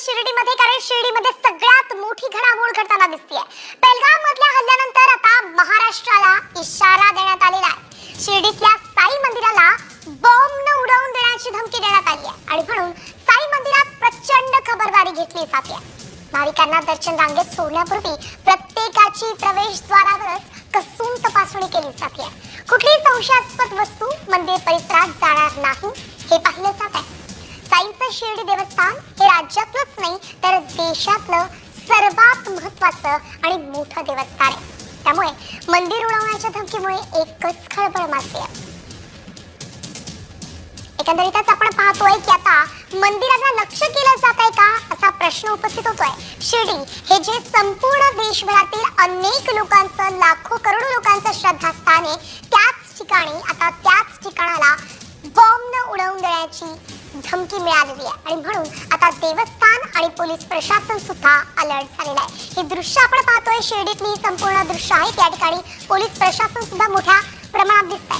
शिर्डीमध्ये कारण शिर्डीमध्ये सगळ्यात मोठी घडामोड घडताना दिसतीये. पेलगाम मधल्या हल्ल्यानंतर आता महाराष्ट्राला इशारा देण्यात आलेला आहे. शिर्डीतल्या साई मंदिराला बॉम्बनं उडवून देण्याची धमकी देण्यात आली आहे. आणि म्हणून साई मंदिरात प्रचंड खबरदारी घेतली जाते. भाविकांना दर्शन रांगेत सोडण्यापूर्वी प्रत्येकाची प्रवेशद्वारावरच कसून तपासणी केली जाते. कुठली संशयास्पद वस्तू मंदिर परिसरात जाणार नाही हे पाहिलं जात आहे. साईंचं शिर्डी देवस्थान हे राज्यातलंच नाही तर देशातलं सर्वात महत्वाचं आणि मोठं देवस्थान आहे. त्यामुळे मंदिर उडवण्याच्या धमकीमुळे एकच खळबळ मासे एकंदरीतच आपण पाहतोय की आता मंदिरांना लक्ष केलं जात आहे का असा प्रश्न उपस्थित होतोय. शिर्डी हे जे संपूर्ण देशभरातील अनेक लोकांचं लाखो करोडो लोकांचं श्रद्धास्थान आहे त्याच ठिकाणी आता त्याच ठिकाणाला बॉम्बनं उडवून देण्याची धमकी मिळालेली आहे. आणि म्हणून आता देवस्थान आणि पोलीस प्रशासन सुद्धा अलर्ट झालेलं आहे. हे दृश्य आपण पाहतोय. शिर्डीतली ही संपूर्ण दृश्य आहे त्या ठिकाणी पोलीस प्रशासन सुद्धा मोठ्या प्रमाणात दिसत आहे